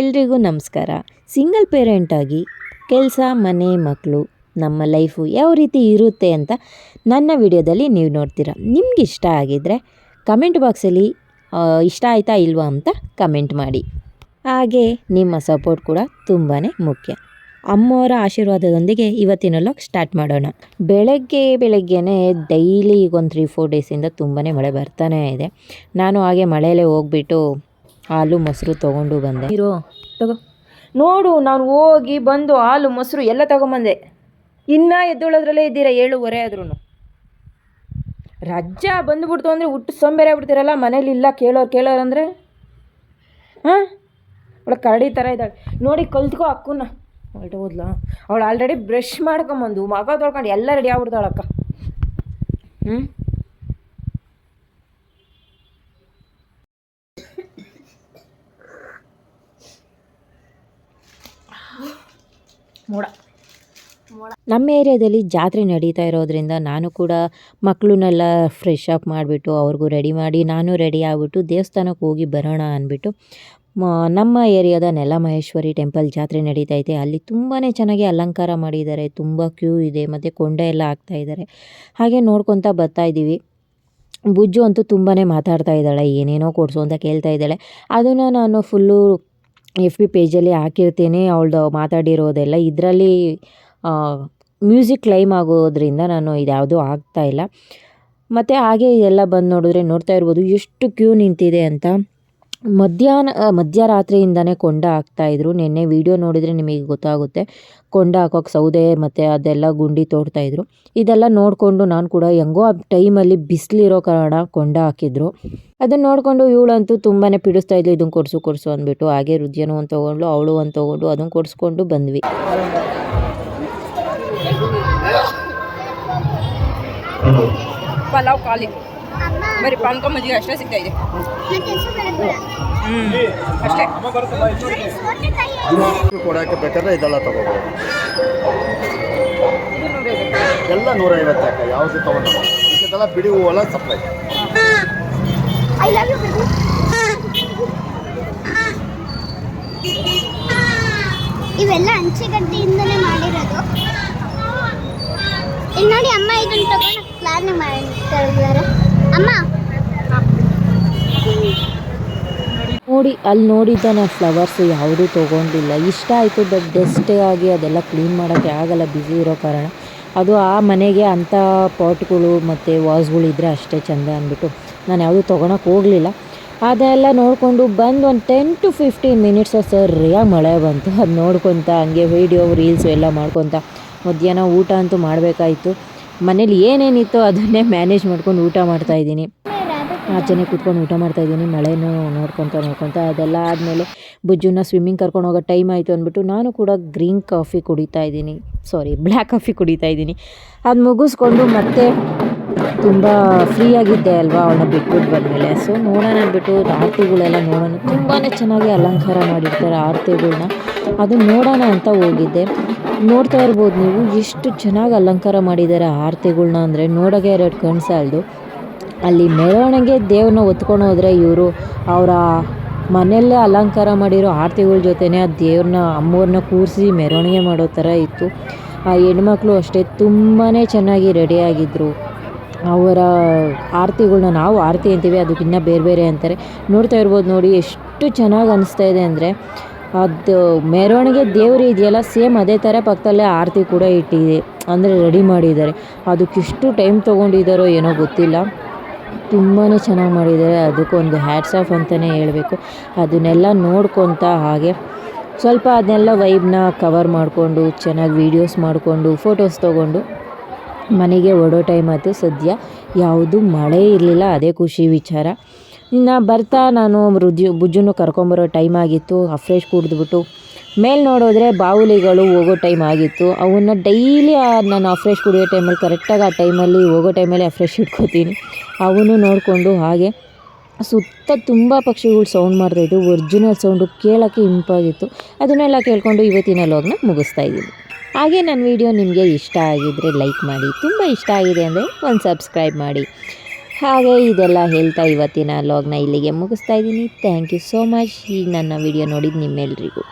ಎಲ್ರಿಗೂ ನಮಸ್ಕಾರ. ಸಿಂಗಲ್ ಪೇರೆಂಟಾಗಿ ಕೆಲಸ, ಮನೆ ಮಕ್ಕಳು ನಮ್ಮ ಲೈಫು ಯಾವ ರೀತಿ ಇರುತ್ತೆ ಅಂತ ನನ್ನ ವಿಡಿಯೋದಲ್ಲಿ ನೀವು ನೋಡ್ತೀರಾ. ನಿಮ್ಗೆ ಇಷ್ಟ ಆಗಿದ್ದರೆ ಕಮೆಂಟ್ ಬಾಕ್ಸಲ್ಲಿ ಇಷ್ಟ ಆಯಿತಾ ಇಲ್ವಾ ಅಂತ ಕಮೆಂಟ್ ಮಾಡಿ. ಹಾಗೆ ನಿಮ್ಮ ಸಪೋರ್ಟ್ ಕೂಡ ತುಂಬಾ ಮುಖ್ಯ. ಅಮ್ಮವರ ಆಶೀರ್ವಾದದೊಂದಿಗೆ ಇವತ್ತಿನ ಲಾಗ್ ಸ್ಟಾರ್ಟ್ ಮಾಡೋಣ. ಬೆಳಗ್ಗೆ ಬೆಳಗ್ಗೆನೇ ಡೈಲಿ ಈಗ ಒಂದು ತ್ರೀ ಫೋರ್ ಡೇಸಿಂದ ತುಂಬಾ ಮಳೆ ಬರ್ತಾನೆ ಇದೆ. ನಾನು ಹಾಗೆ ಮಳೆಯಲ್ಲೇ ಹೋಗ್ಬಿಟ್ಟು ಹಾಲು, ಮೊಸರು ತೊಗೊಂಡು ಬಂದೆ. ಇರೋ, ತಗೋ. ನೋಡು, ನಾನು ಹೋಗಿ ಬಂದು ಹಾಲು, ಮೊಸರು ಎಲ್ಲ ತಗೊಂಬಂದೆ. ಇನ್ನೂ ಎದ್ದೊಳೋದ್ರಲ್ಲೇ ಇದ್ದೀರಾ ಏಳುವರೆ ಆದ್ರೂ ರಜಾ ಬಂದುಬಿಡ್ತು ಅಂದರೆ ಹುಟ್ಟು ಸೋಂಬೇರಿ ಆಗ್ಬಿಡ್ತೀರಲ್ಲ, ಮನೇಲಿ ಇಲ್ಲ, ಕೇಳೋರು ಕೇಳೋರು ಅಂದರೆ? ಹಾಂ? ಅವಳ ಕರಡಿ ಥರ ಇದ್ದಾಳೆ. ನೋಡಿ, ಕಲ್ತ್ಕೋ ಅಕ್ಕನ. ಹೊರಟು ಹೋದ್ಲಾ ಅವಳು ಆಲ್ರೆಡಿ ಬ್ರಷ್ ಮಾಡ್ಕೊಂಬಂದು, ಮಗ ತೊಳ್ಕೊಂಡು ಎಲ್ಲ ರೆಡಿ ಆಗ್ಬಿಡ್ತಾಳಕ್ಕ. ಹ್ಞೂ ಮೋಡ. ನಮ್ಮ ಏರಿಯಾದಲ್ಲಿ ಜಾತ್ರೆ ನಡೀತಾ ಇರೋದ್ರಿಂದ ನಾನು ಕೂಡ ಮಕ್ಕಳನ್ನೆಲ್ಲ ಫ್ರೆಶ್ ಅಪ್ ಮಾಡಿಬಿಟ್ಟು ಅವ್ರಿಗೂ ರೆಡಿ ಮಾಡಿ ನಾನು ರೆಡಿ ಆಗಿಬಿಟ್ಟು ದೇವಸ್ಥಾನಕ್ಕೆ ಹೋಗಿ ಬರೋಣ ಅಂದ್ಬಿಟ್ಟು ನಮ್ಮ ಏರಿಯಾದ ನೆಲಮಹೇಶ್ವರಿ ಟೆಂಪಲ್ ಜಾತ್ರೆ ನಡೀತಾ ಅಲ್ಲಿ ತುಂಬಾ ಚೆನ್ನಾಗಿ ಅಲಂಕಾರ ಮಾಡಿದ್ದಾರೆ, ತುಂಬ ಕ್ಯೂ ಇದೆ, ಮತ್ತು ಕೊಂಡೆ ಎಲ್ಲ ಹಾಕ್ತಾ ಇದ್ದಾರೆ. ಹಾಗೆ ನೋಡ್ಕೊತಾ ಬರ್ತಾ ಇದ್ದೀವಿ. ಬುಜ್ಜು ಅಂತೂ ತುಂಬಾ ಮಾತಾಡ್ತಾ ಇದ್ದಾಳೆ, ಏನೇನೋ ಕೊಡಿಸು ಅಂತ ಕೇಳ್ತಾ ಇದ್ದಾಳೆ. ಅದನ್ನು ನಾನು ಫುಲ್ಲು ಎಫ್ ಬಿ ಪೇಜಲ್ಲಿ ಹಾಕಿರ್ತೀನಿ ಅವಳ್ದು ಮಾತಾಡಿರೋದೆಲ್ಲ. ಇದರಲ್ಲಿ ಮ್ಯೂಸಿಕ್ ಕ್ಲೈಮ್ ಆಗೋದ್ರಿಂದ ನಾನು ಇದ್ಯಾವುದೂ ಆಗ್ತಾ ಇಲ್ಲ. ಮತ್ತು ಹಾಗೆ ಎಲ್ಲ ಬಂದು ನೋಡಿದ್ರೆ ನೋಡ್ತಾ ಇರ್ಬೋದು, ಎಷ್ಟು ಕ್ಯೂ ನಿಂತಿದೆ ಅಂತ. ಮಧ್ಯಾಹ್ನ ಮಧ್ಯರಾತ್ರಿಯಿಂದನೇ ಕೊಂಡ ಹಾಕ್ತಾಯಿದ್ರು ನಿನ್ನೆ ವೀಡಿಯೋ ನೋಡಿದರೆ ನಿಮಗೆ ಗೊತ್ತಾಗುತ್ತೆ. ಕೊಂಡ ಹಾಕೋಕೆ ಸೌದೆ ಮತ್ತು ಅದೆಲ್ಲ ಗುಂಡಿ ತೋಡ್ತಾಯಿದ್ರು ಇದೆಲ್ಲ ನೋಡಿಕೊಂಡು ನಾನು ಕೂಡ ಹೆಂಗೋ ಆ ಟೈಮಲ್ಲಿ ಬಿಸಿಲಿರೋ ಕಾರಣ ಕೊಂಡ ಹಾಕಿದ್ರು. ಅದನ್ನು ನೋಡಿಕೊಂಡು ಇವಳಂತೂ ತುಂಬಾ ಪಿಡಿಸ್ತಾ ಇದ್ಲು. ಇದನ್ನು ಕೊಡಿಸು ಕೊಡಿಸು ಅಂದ್ಬಿಟ್ಟು ಹಾಗೆ ರುದ್ಯನು ಒಂದು ತೊಗೊಂಡು ಅವಳು ಒಂದು ತೊಗೊಂಡು ಅದನ್ನು ಕೊಡಿಸ್ಕೊಂಡು ಬಂದ್ವಿ. ಪಲಾವ್ ಖಾಲಿ. ಬರೀ ಪಾನ್ಕ ಮಜ್ಜಿಗೆ ಅಷ್ಟೇ ಸಿಗ್ತಾ ಇದೆ. ಹ್ಞೂ ಅಷ್ಟೇ. ಕೊಡೋಕ್ಕೆ ಬೇಕಾದ್ರೆ ಇದೆಲ್ಲ ತಗೋಬೋದು. ಎಲ್ಲ ನೂರೈವತ್ತು. ಎಲ್ಲ ನೂರೈವತ್ತು ಅಕ್ಕ ಯಾವುದು ತಗೊಂಡು ಇದೆಲ್ಲ ಬಿಡಿ ಹೂವೆಲ್ಲ ಸಪ್ಲೈ ಇವೆಲ್ಲ ಹಂಚಿಗಡ್ಡೆಯಿಂದಲೇ ಮಾಡಿರೋದು. ಇಲ್ಲಿ ನೋಡಿ ಅಮ್ಮ ಇದನ್ನ ತಗೊಂಡು ಪ್ಲಾನ್ ಮಾಡಿದ್ದಾರೆ ನೋಡಿ, ಅಲ್ಲಿ ನೋಡಿದ್ದ ನಾನು ಫ್ಲವರ್ಸು ಯಾವುದೂ ತೊಗೊಂಡಿಲ್ಲ. ಇಷ್ಟ ಆಯಿತು ಬಟ್ ಡಸ್ಟೇ ಆಗಿ ಅದೆಲ್ಲ ಕ್ಲೀನ್ ಮಾಡೋಕ್ಕೆ ಆಗಲ್ಲ ಬ್ಯುಸಿ ಇರೋ ಕಾರಣ. ಅದು ಆ ಮನೆಗೆ ಅಂಥ ಪಾಟ್ಗಳು ಮತ್ತು ವಾಸ್ಗಳು ಇದ್ದರೆ ಅಷ್ಟೇ ಚೆಂದ ಅಂದ್ಬಿಟ್ಟು ನಾನು ಯಾವುದೂ ತೊಗೊಳಕ್ಕೆ ಹೋಗಲಿಲ್ಲ. ಅದೆಲ್ಲ ನೋಡಿಕೊಂಡು ಬಂದು ಒಂದು ಟೆನ್ ಟು ಫಿಫ್ಟೀನ್ ಮಿನಿಟ್ಸ್ ಸರಿಯಾಗಿ ಮಳೆ ಬಂತು. ಅದು ನೋಡ್ಕೊತ, ಹಂಗೆ ವೀಡಿಯೋ ರೀಲ್ಸು ಎಲ್ಲ ಮಾಡ್ಕೊತ ಮಧ್ಯಾಹ್ನ ಊಟ ಅಂತೂ ಮಾಡಬೇಕಾಯಿತು. ಮನೇಲಿ ಏನೇನಿತ್ತು ಅದನ್ನೇ ಮ್ಯಾನೇಜ್ ಮಾಡ್ಕೊಂಡು ಊಟ ಮಾಡ್ತಾಯಿದ್ದೀನಿ ಆಚೆನೇ ಕೂತ್ಕೊಂಡು ಊಟ ಮಾಡ್ತಾ ಇದ್ದೀನಿ, ಮಳೆನೂ ನೋಡ್ಕೊತ ನೋಡ್ಕೊತ ಅದೆಲ್ಲ ಆದಮೇಲೆ ಬುಜ್ಜುನ ಸ್ವಿಮ್ಮಿಂಗ್ ಕರ್ಕೊಂಡು ಹೋಗೋ ಟೈಮ್ ಆಯಿತು ಅಂದ್ಬಿಟ್ಟು ನಾನು ಕೂಡ ಗ್ರೀನ್ ಕಾಫಿ ಕುಡಿತಾ ಇದ್ದೀನಿ. ಸಾರಿ ಬ್ಲ್ಯಾಕ್ ಕಾಫಿ ಕುಡಿತಾ ಇದ್ದೀನಿ. ಅದು ಮುಗಿಸ್ಕೊಂಡು ಮತ್ತೆ ತುಂಬ ಫ್ರೀಯಾಗಿದ್ದೆ ಅಲ್ವಾ ಅವಳನ್ನ ಬಿಟ್ಬಿಟ್ಟು ಬಂದಮೇಲೆ. ಸೊ ನೋಡೋಣ ಅಂದ್ಬಿಟ್ಟು ಆರತಿಗಳೆಲ್ಲ ನೋಡೋಣ. ತುಂಬಾ ಚೆನ್ನಾಗಿ ಅಲಂಕಾರ ಮಾಡಿರ್ತಾರೆ ಆರತಿಗಳ್ನ. ಅದು ನೋಡೋಣ ಅಂತ ಹೋಗಿದ್ದೆ. ನೋಡ್ತಾ ಇರ್ಬೋದು ನೀವು, ಎಷ್ಟು ಚೆನ್ನಾಗಿ ಅಲಂಕಾರ ಮಾಡಿದ್ದಾರೆ ಆರತಿಗಳ್ನ ಅಂದರೆ ನೋಡೋಕೆ ಎರಡು ಕಣ್ಣು ಅಲ್ಲಿ ಮೆರವಣಿಗೆ ದೇವ್ರನ್ನ ಹೊತ್ಕೊಂಡು ಹೋದರೆ ಇವರು ಅವರ ಮನೆಯಲ್ಲೇ ಅಲಂಕಾರ ಮಾಡಿರೋ ಆರತಿಗಳ ಜೊತೆನೇ ಆ ದೇವ್ರನ್ನ, ಅಮ್ಮವ್ರನ್ನ ಕೂರಿಸಿ ಮೆರವಣಿಗೆ ಮಾಡೋ ಥರ ಇತ್ತು. ಆ ಹೆಣ್ಮಕ್ಳು ಅಷ್ಟೇ ತುಂಬಾ ಚೆನ್ನಾಗಿ ರೆಡಿಯಾಗಿದ್ದರು ಅವರ ಆರತಿಗಳನ್ನ ನಾವು ಆರತಿ ಅಂತೀವಿ, ಅದಕ್ಕಿನ್ನ ಬೇರೆ ಬೇರೆ ಅಂತಾರೆ. ನೋಡ್ತಾ ಇರ್ಬೋದು ನೋಡಿ, ಎಷ್ಟು ಚೆನ್ನಾಗಿ ಅನಿಸ್ತಾ ಇದೆ ಅಂದರೆ ಅದು ಮೆರವಣಿಗೆ ದೇವರು ಇದೆಯಲ್ಲ, ಸೇಮ್ ಅದೇ ಥರ ಪಕ್ಕದಲ್ಲೇ ಆರತಿ ಕೂಡ ಇಟ್ಟಿದೆ. ಅಂದರೆ ರೆಡಿ ಮಾಡಿದ್ದಾರೆ. ಅದಕ್ಕೆ ಇಷ್ಟು ಟೈಮ್ ತೊಗೊಂಡಿದ್ದಾರೋ ಏನೋ ಗೊತ್ತಿಲ್ಲ. ತುಂಬಾ ಚೆನ್ನಾಗಿ ಮಾಡಿದ್ದಾರೆ. ಅದಕ್ಕೊಂದು ಹ್ಯಾಟ್ಸ್ ಆಫ್ ಅಂತಲೇ ಹೇಳಬೇಕು. ಅದನ್ನೆಲ್ಲ ನೋಡ್ಕೊತ ಹಾಗೆ ಸ್ವಲ್ಪ ಅದನ್ನೆಲ್ಲ ವೈಬ್ನ ಕವರ್ ಮಾಡಿಕೊಂಡು, ಚೆನ್ನಾಗಿ ವೀಡಿಯೋಸ್ ಮಾಡಿಕೊಂಡು ಫೋಟೋಸ್ ತೊಗೊಂಡು ಮನೆಗೆ ಹೊಡೋ ಟೈಮ್ ಆಯಿತು. ಸದ್ಯ ಯಾವುದು ಮಳೆ ಇರಲಿಲ್ಲ. ಅದೇ ಖುಷಿ ವಿಚಾರ. ಇನ್ನು ಬರ್ತಾ ನಾನು ರುಜು ಬುಜ್ಜುನು ಕರ್ಕೊಂಬರೋ ಟೈಮ್ ಆಗಿತ್ತು. ಫ್ರೆಶ್ ಕುಡಿದ್ಬಿಟ್ಟು ಮೇಲೆ ನೋಡಿದ್ರೆ ಬಾವುಲಿಗಳು ಹೋಗೋ ಟೈಮ್ ಆಗಿತ್ತು. ಅವನ್ನ ಡೈಲಿ ನಾನು ಅಫ್ರೆಶ್ ಕುಡಿಯೋ ಟೈಮಲ್ಲಿ ಕರೆಕ್ಟಾಗಿ ಆ ಟೈಮಲ್ಲಿ ಹೋಗೋ ಟೈಮಲ್ಲಿ ಅಫ್ರೆಶ್ ಇಟ್ಕೋತೀನಿ ಅವನು ನೋಡಿಕೊಂಡು ಹಾಗೆ ಸುತ್ತ ತುಂಬ ಪಕ್ಷಿಗಳು ಸೌಂಡ್ ಮಾಡ್ತಾಯಿದ್ದು ಒರಿಜಿನಲ್ ಸೌಂಡು ಕೇಳೋಕ್ಕೆ ಇಂಪಾಗಿತ್ತು ಅದನ್ನೆಲ್ಲ ಕೇಳಿಕೊಂಡು ಇವತ್ತಿನ ಲಾಗ್ನ ಮುಗಿಸ್ತಾ ಇದ್ದೀನಿ. ಹಾಗೆ ನನ್ನ ವಿಡಿಯೋ ನಿಮಗೆ ಇಷ್ಟ ಆಗಿದ್ದರೆ ಲೈಕ್ ಮಾಡಿ. ತುಂಬ ಇಷ್ಟ ಆಗಿದೆ ಅಂದರೆ ಒಂದು ಸಬ್ಸ್ಕ್ರೈಬ್ ಮಾಡಿ. ಹಾಗೆ ಇದೆಲ್ಲ ಹೇಳ್ತಾ ಇವತ್ತಿನ ಲಾಗ್ನ ಇಲ್ಲಿಗೆ ಮುಗಿಸ್ತಾ ಇದ್ದೀನಿ. ಥ್ಯಾಂಕ್ ಯು ಸೋ ಮಚ್ ಈ ನನ್ನ ವಿಡಿಯೋ ನೋಡಿದ ನಿಮ್ಮೆಲ್ರಿಗೂ.